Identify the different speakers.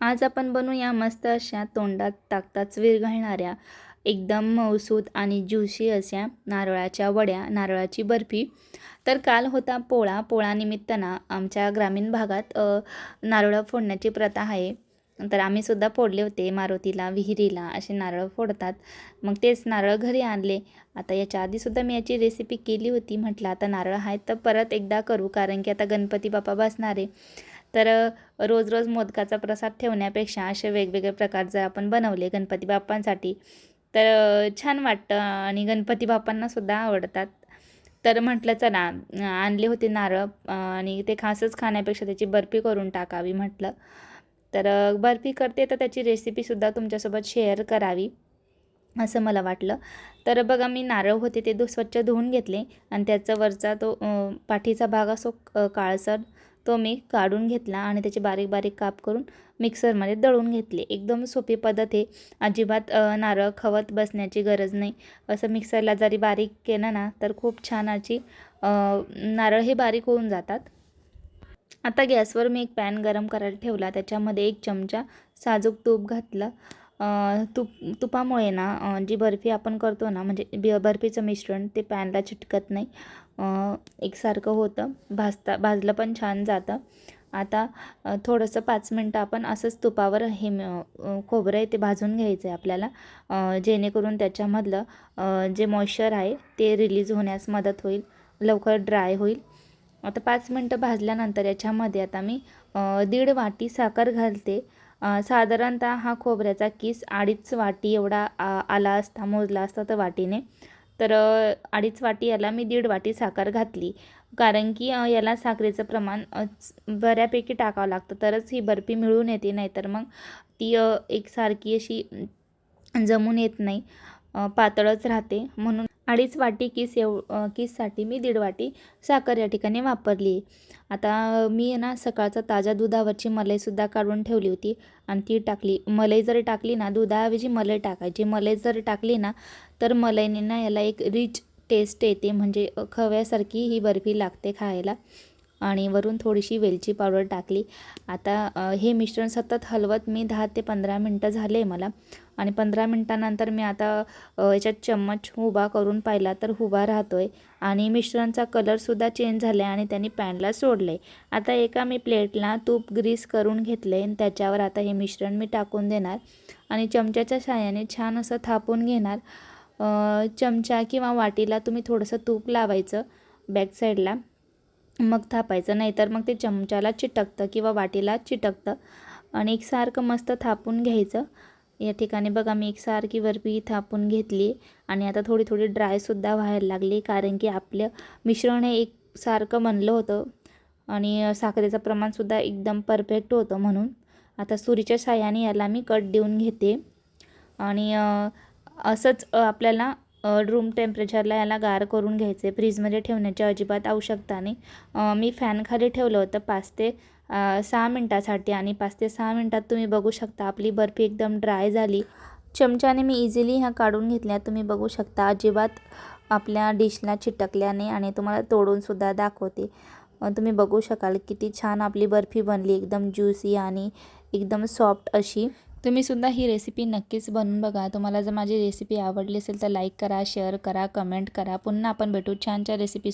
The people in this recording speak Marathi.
Speaker 1: आज आपण बनवूया मस्त अशा तोंडात टाकताच विरघळणाऱ्या एकदम मऊसूद आणि ज्युशी अशा नारळाच्या वड्या नारळाची बर्फी. तर काल होता पोळा. पोळानिमित्तानं आमच्या ग्रामीण भागात नारळं फोडण्याची प्रथा आहे. तर आम्हीसुद्धा फोडले होते मारुतीला विहिरीला. असे नारळ फोडतात. मग तेच नारळ घरी आणले. आता याच्या आधीसुद्धा मी याची रेसिपी केली होती. म्हटलं आता नारळ आहेत तर परत एकदा करू. कारण की आता गणपती बाप्पा बसणार आहे. तर रोज रोज मोदकाचा प्रसाद ठेवण्यापेक्षा असे वेगवेगळे प्रकार जर आपण बनवले गणपती बाप्पांसाठी तर छान वाटतं आणि गणपती बाप्पांनासुद्धा आवडतात. तर म्हटलं चला आणले होते नारळ आणि ते खासच खाण्यापेक्षा त्याची बर्फी करून टाकावी म्हटलं. तर बर्फी करते तर त्याची रेसिपीसुद्धा तुमच्यासोबत शेअर करावी असं मला वाटलं. तर बघा मी नारळ होते ते स्वच्छ धुवून घेतले आणि त्याचा वरचा तो पाठीचा भाग असो काळसर तो मी काढून घेतला आणि त्याचे बारीक बारीक काप करून मिक्सरमध्ये दळून घेतले. एकदम सोपी पद्धत आहे. अजिबात नारळ खवत बसण्याची गरज नाही. असं मिक्सरला जरी बारीक केलं ना तर खूप छान अशी नारळ हे बारीक होऊन जातात. आता गॅसवर मी एक पॅन गरम करायला ठेवला. त्याच्यामध्ये एक चमचा साजूक तूप घातलं. तुप तुपामुळे ना जी बर्फी आपण करतो ना म्हणजे बि बर्फीचं मिश्रण ते पॅनला चिटकत नाही. एकसारखं होतं. भाजता भाजलं पण छान जातं. आता थोडंसं पाच मिनटं आपण असंच तुपावर हे खोबरं आहे ते भाजून घ्यायचं आहे आपल्याला जेणेकरून त्याच्यामधलं जे मॉइश्चर आहे ते रिलीज होण्यास मदत होईल. लवकर ड्राय होईल. आता पाच मिनटं भाजल्यानंतर याच्यामध्ये आता मी दीड वाटी साखर घालते. साधारणतः हा खोबऱ्याचा किस अडीच वाटी एवढा आ आला असता मोजला असता तर वाटीने. तर अडीच वाटी याला मी दीड वाटी साखर घातली. कारण की याला साखरेचं प्रमाण बऱ्यापैकी टाकावं लागतं. तरच ही बर्फी मिळून येते नाहीतर मग ती एकसारखी अशी जमून येत नाही. पातळच राहते. म्हणून अडीच वाटी किस एव किससाठी मी दीड वाटी साखर या ठिकाणी वापरली. आता मी ना सकाळचा ताज्या दुधावरची मलईसुद्धा काढून ठेवली होती आणि ती टाकली. मलई जर टाकली ना दुधाऐवजी मलई टाकायची. मलई जर टाकली ना तर मलईने ना याला एक रिच टेस्ट येते. म्हणजे खव्यासारखी ही बर्फी लागते खायला. आणि वरून थोडीशी वेलची पावडर टाकली. आता हे मिश्रण सतत हलवत मी दहा ते पंधरा मिनटं झाले मला. आणि पंधरा मिनटानंतर मी आता याच्यात चम्मच उभा करून पाहिला तर उभा राहतो आहे आणि मिश्रणचा कलरसुद्धा चेंज झाला आहे आणि त्यांनी पॅनला सोडलं आहे आता एका मी प्लेटला तूप ग्रीस करून घेतलं आहे आणि त्याच्यावर आता हे मिश्रण मी टाकून देणार. आणि चमच्याच्या साह्याने छान असं थापून घेणार. चमचा किंवा वाटीला तुम्ही थोडंसं तूप लावायचं बॅक साईडला. मग थापायचं. नाहीतर मग ते चमच्याला चिटकतं किंवा वाटीला चिटकतं. आणि एकसारखं मस्त थापून घ्यायचं. या ठिकाणी बघा मी एकसारखी बर्फी थापून घेतली. आणि आता थोडी थोडी ड्रायसुद्धा व्हायला लागली कारण की आपलं मिश्रण हे एकसारखं बनलं होतं. आणि साखरेचं प्रमाणसुद्धा एकदम परफेक्ट होतं म्हणून. आता सुरीच्या साह्याने याला मी कट देऊन घेते. आणि असंच आपल्याला रूम टेम्परेचरला याला गार करून घ्यायचे. फ्रीजमध्ये ठेवण्याची अजिबात आवश्यकता नाही. मी फॅनखाली ठेवलं होतं पाच ते सहा मिनटासाठी आणि पाच ते सहा मिनटात तुम्ही बघू शकता. आपली बर्फी एकदम ड्राय झाली. चमच्याने मी इझिली ह्या काढून घेतल्या. तुम्ही बघू शकता अजिबात आपल्या डिशला चिटकल्याने आणि तुम्हाला तोडूनसुद्धा दाखवते. तुम्ही बघू शकाल किती छान आपली बर्फी बनली. एकदम ज्युसी आणि एकदम सॉफ्ट अशी. तुम्हीसुद्धा ही रेसिपी नक्कीच बनवून बघा. तुम्हाला जर माझी रेसिपी आवडली असेल तर लाईक करा शेअर करा कमेंट करा. पुन्हा आपण भेटू छानच्या रेसिपी